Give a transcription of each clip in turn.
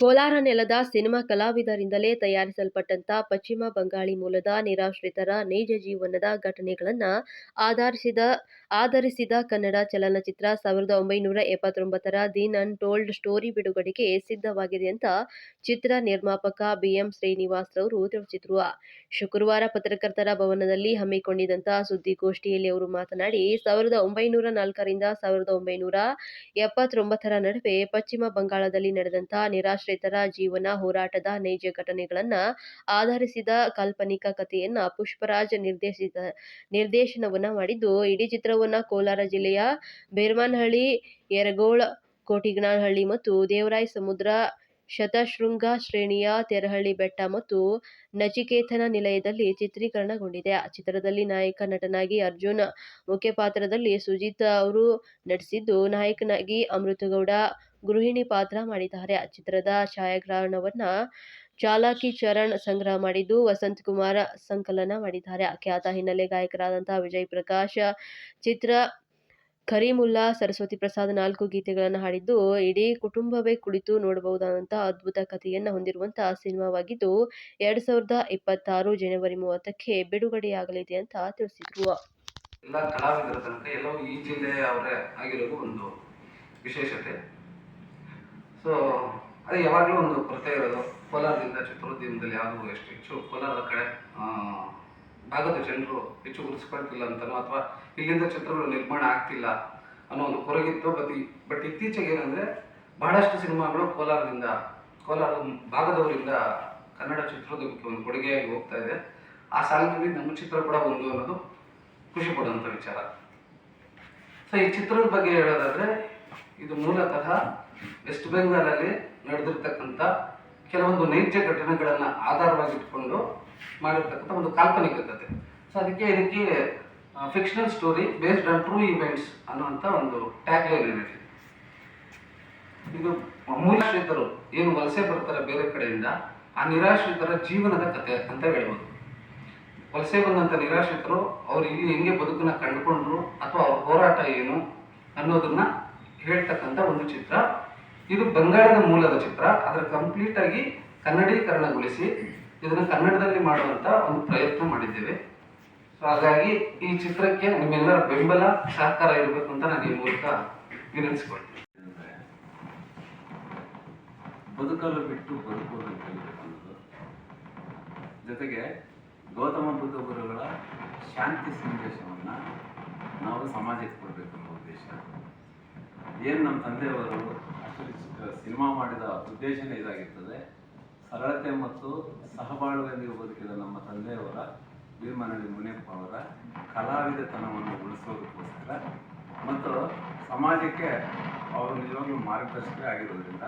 ಕೋಲಾರ ನೆಲದ ಸಿನಿಮಾ ಕಲಾವಿದರಿಂದಲೇ ತಯಾರಿಸಲ್ಪಟ್ಟಂತ ಪಶ್ಚಿಮ ಬಂಗಾಳಿ ಮೂಲದ ನಿರಾಶ್ರಿತರ ನೈಜ ಜೀವನದ ಘಟನೆಗಳನ್ನ ಆಧರಿಸಿದ ಆಧರಿಸಿದ ಕನ್ನಡ ಚಲನಚಿತ್ರ ಸಾವಿರದ ಒಂಬೈನೂರ ಎಪ್ಪತ್ತೊಂಬತ್ತರ ದಿನ್ ಟೋಲ್ಡ್ ಸ್ಟೋರಿ ಬಿಡುಗಡೆಗೆ ಸಿದ್ಧವಾಗಿದೆ ಅಂತ ಚಿತ್ರ ನಿರ್ಮಾಪಕ ಬಿಎಂ ಶ್ರೀನಿವಾಸ್ ರವರು ತಿಳಿಸಿದ್ರು. ಶುಕ್ರವಾರ ಪತ್ರಕರ್ತರ ಭವನದಲ್ಲಿ ಹಮ್ಮಿಕೊಂಡಿದ್ದಂತಹ ಸುದ್ದಿಗೋಷ್ಠಿಯಲ್ಲಿ ಅವರು ಮಾತನಾಡಿ, ಸಾವಿರದ ಒಂಬೈನೂರ ನಾಲ್ಕರಿಂದ ಸಾವಿರದ ಒಂಬೈನೂರ ಎಪ್ಪತ್ತೊಂಬತ್ತರ ನಡುವೆ ಪಶ್ಚಿಮ ಬಂಗಾಳದಲ್ಲಿ ನಡೆದಂತ ನಿರಾಶ್ರಿತರ ಜೀವನ ಹೋರಾಟದ ನೈಜ ಘಟನೆಗಳನ್ನ ಆಧರಿಸಿದ ಕಾಲ್ಪನಿಕ ಕಥೆಯನ್ನ ಪುಷ್ಪರಾಜ್ ನಿರ್ದೇಶಿತ, ನಿರ್ದೇಶನವನ್ನ ಮಾಡಿದ್ದು, ಇಡೀ ಚಿತ್ರವನ್ನ ಕೋಲಾರ ಜಿಲ್ಲೆಯ ಬೇರ್ಮನಹಳ್ಳಿ, ಯರಗೋಳ್ ಕೋಟಿಗನಹಳ್ಳಿ ಮತ್ತು ದೇವರಾಯ ಸಮುದ್ರ ಶತಶೃಂಗ ಶ್ರೇಣಿಯ ತೆರಹಳ್ಳಿ ಬೆಟ್ಟ ಮತ್ತು ನಚಿಕೇತನ ನಿಲಯದಲ್ಲಿ ಚಿತ್ರೀಕರಣಗೊಂಡಿದೆ. ಆ ಚಿತ್ರದಲ್ಲಿ ನಾಯಕ ನಟನಾಗಿ ಅರ್ಜುನ್, ಮುಖ್ಯ ಪಾತ್ರದಲ್ಲಿ ಸುಜಿತ್ ಅವರು ನಟಿಸಿದ್ದು, ನಾಯಕನಾಗಿ ಅಮೃತಗೌಡ ಗೃಹಿಣಿ ಪಾತ್ರ ಮಾಡಿದ್ದಾರೆ. ಚಿತ್ರದ ಛಾಯಾಗ್ರಹಣವನ್ನ ಚಾಲಾಕಿ ಚರಣ್ ಸಂಗ್ರಹ ಮಾಡಿದ್ದು, ವಸಂತ್ ಕುಮಾರ್ ಸಂಕಲನ ಮಾಡಿದ್ದಾರೆ. ಖ್ಯಾತ ಹಿನ್ನೆಲೆ ಗಾಯಕರಾದಂತಹ ವಿಜಯ್ ಪ್ರಕಾಶ್, ಚಿತ್ರ ಕರೀಮುಲ್ಲಾ ಸರಸ್ವತಿ ಪ್ರಸಾದ್ ನಾಲ್ಕು ಗೀತೆಗಳನ್ನು ಹಾಡಿದ್ದು, ಇಡೀ ಕುಟುಂಬವೇ ಕುಳಿತು ನೋಡಬಹುದಾದಂತಹ ಅದ್ಭುತ ಕಥೆಯನ್ನ ಹೊಂದಿರುವಂತಹ ಸಿನಿಮಾವಾಗಿದ್ದು, ಎರಡ್ ಸಾವಿರದ ಇಪ್ಪತ್ತಾರು ಜನವರಿ ಮೂವತ್ತಕ್ಕೆ ಬಿಡುಗಡೆಯಾಗಲಿದೆ ಅಂತ ತಿಳಿಸಿದ್ರು. ಎಲ್ಲ ಕಲಾವಿದರ ತನಕ ಎಲ್ಲವೂ ಈ ಜಿಲ್ಲೆಯವರೇ ಆಗಿರೋದು ಒಂದು ವಿಶೇಷತೆ. ಸೊ ಅದು ಯಾವಾಗಲೂ ಒಂದು ಕೊರತೆ ಇರೋದು. ಕೋಲಾರದಿಂದ ಚಿತ್ರೋದ್ಯಮದಲ್ಲಿ ಯಾವುದು ಎಷ್ಟು ಹೆಚ್ಚು ಕೋಲಾರದ ಕಡೆ ಭಾಗದ ಜನರು ಹೆಚ್ಚು ಗುರುತಿಸ್ಕೊಳ್ತಿಲ್ಲ ಅಂತನೋ ಅಥವಾ ಇಲ್ಲಿಂದ ಚಿತ್ರಗಳು ನಿರ್ಮಾಣ ಆಗ್ತಿಲ್ಲ ಅನ್ನೋ ಒಂದು ಕೊರಗಿತ್ತು. ಬಟ್ ಬಟ್ ಇತ್ತೀಚೆಗೆ ಏನಂದರೆ ಬಹಳಷ್ಟು ಸಿನಿಮಾಗಳು ಕೋಲಾರದಿಂದ, ಕೋಲಾರ ಭಾಗದವರಿಂದ ಕನ್ನಡ ಚಿತ್ರೋದ್ಯಮಕ್ಕೆ ಒಂದು ಕೊಡುಗೆಯಾಗಿ ಹೋಗ್ತಾ ಇದೆ. ಆ ಸಾಲಿನಲ್ಲಿ ನಮ್ಮ ಚಿತ್ರ ಕೂಡ ಒಂದು ಅನ್ನೋದು ಖುಷಿ ಪಡುವಂಥ ವಿಚಾರ. ಸೊ ಈ ಚಿತ್ರದ ಬಗ್ಗೆ ಹೇಳೋದಾದ್ರೆ ಇದು ಮೂಲತಃ ವೆಸ್ಟ್ ಬೆಂಗಾಲಲ್ಲಿ ನಡೆದಿರ್ತಕ್ಕಂಥ ಕೆಲವೊಂದು ನೈಜ ಘಟನೆಗಳನ್ನು ಆಧಾರವಾಗಿಟ್ಕೊಂಡು ಮಾಡಿರ್ತಕ್ಕಂಥ ಒಂದು ಕಾಲ್ಪನಿಕ ಕಥೆ ಸೊ ಅದಕ್ಕೆ ಇದಕ್ಕೆ fictional story based on true events ಅನ್ನುವಂಥ ಒಂದು ಟ್ಯಾಗ್ ಲೈನ್ ಏನಿದೆ ಇದು ಮೂಲಾಶ್ರಿತರು ಏನು ವಲಸೆ ಬರ್ತಾರೆ ಬೇರೆ ಕಡೆಯಿಂದ, ಆ ನಿರಾಶ್ರಿತರ ಜೀವನದ ಕಥೆ ಅಂತ ಹೇಳ್ಬೋದು. ವಲಸೆ ಬಂದಂಥ ನಿರಾಶ್ರಿತರು ಅವ್ರು ಇಲ್ಲಿ ಹೆಂಗೆ ಬದುಕನ್ನ ಕಂಡುಕೊಂಡ್ರು ಅಥವಾ ಅವ್ರ ಹೋರಾಟ ಏನು ಅನ್ನೋದನ್ನ ಹೇಳ್ತಕ್ಕಂಥ ಒಂದು ಚಿತ್ರ ಇದು ಬಂಗಾಳದ ಮೂಲದ ಚಿತ್ರ. ಅದರ ಕಂಪ್ಲೀಟ್ ಆಗಿ ಕನ್ನಡೀಕರಣಗೊಳಿಸಿ ಇದನ್ನು ಕನ್ನಡದಲ್ಲಿ ಮಾಡುವಂತ ಒಂದು ಪ್ರಯತ್ನ ಮಾಡಿದ್ದೇವೆ. ಸೊ ಹಾಗಾಗಿ ಈ ಚಿತ್ರಕ್ಕೆ ನಿಮ್ಮೆಲ್ಲರ ಬೆಂಬಲ, ಸಹಕಾರ ಇರಬೇಕು ಅಂತ ನಾನು ಈ ಮೂಲಕ ವಿನಂತಿಸಿಕೊಳ್ತೇನೆ. ಬದುಕಲು ಬಿಟ್ಟು ಬದುಕುವುದು ಜೊತೆಗೆ ಗೌತಮ ಬುದ್ಧ ಗುರುಗಳ ಶಾಂತಿ ಸಂದೇಶವನ್ನ ನಾವು ಸಮಾಜಕ್ಕೆ ಕೊಡಬೇಕು ಅನ್ನೋ ಉದ್ದೇಶ. ಏನು ನಮ್ಮ ತಂದೆಯವರು ಸಿನಿಮಾ ಮಾಡಿದ ಉದ್ದೇಶನೇ ಇದಾಗಿರ್ತದೆ. ಸರಳತೆ ಮತ್ತು ಸಹಬಾಳ್ವೆಯೊಂದಿಗೆ ಬದುಕಿದ ನಮ್ಮ ತಂದೆಯವರ ಭೀಮನಹಳ್ಳಿ ಮುನಿಯಪ್ಪ ಅವರ ಕಲಾವಿದತನವನ್ನು ಉಳಿಸೋದಕ್ಕೋಸ್ಕರ. ಮತ್ತು ಸಮಾಜಕ್ಕೆ ಅವರು ನಿಜವಾಗ್ಲೂ ಮಾರ್ಗದರ್ಶಕ ಆಗಿರೋದ್ರಿಂದ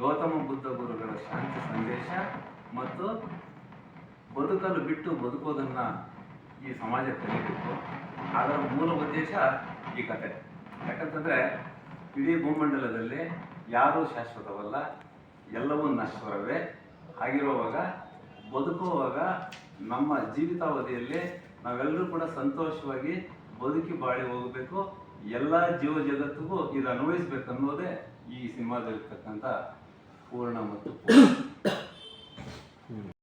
ಗೌತಮ ಬುದ್ಧ ಗುರುಗಳ ಶಾಂತಿ ಸಂದೇಶ ಮತ್ತು ಬದುಕಲು ಬಿಟ್ಟು ಬದುಕೋದನ್ನು ಈ ಸಮಾಜ ಕಲಿಬೇಕು ಅದರ ಮೂಲ ಉದ್ದೇಶ ಈ ಕತೆ. ಯಾಕಂತಂದರೆ ಇಡೀ ಭೂಮಂಡಲದಲ್ಲಿ ಯಾರೂ ಶಾಶ್ವತವಲ್ಲ, ಎಲ್ಲವೂ ನಶ್ವರವೇ. ಹಾಗಿರುವಾಗ, ಬದುಕುವಾಗ ನಮ್ಮ ಜೀವಿತಾವಧಿಯಲ್ಲಿ ನಾವೆಲ್ಲರೂ ಕೂಡ ಸಂತೋಷವಾಗಿ ಬದುಕಿ ಬಾಳಿ ಹೋಗಬೇಕು. ಎಲ್ಲ ಜೀವ ಜಗತ್ತಿಗೂ ಇದು ಅನ್ವಯಿಸ್ಬೇಕು ಅನ್ನೋದೇ ಈ ಸಿನಿಮಾದಲ್ಲಿರ್ತಕ್ಕಂಥ ಪೂರ್ಣ ಮತ್ತು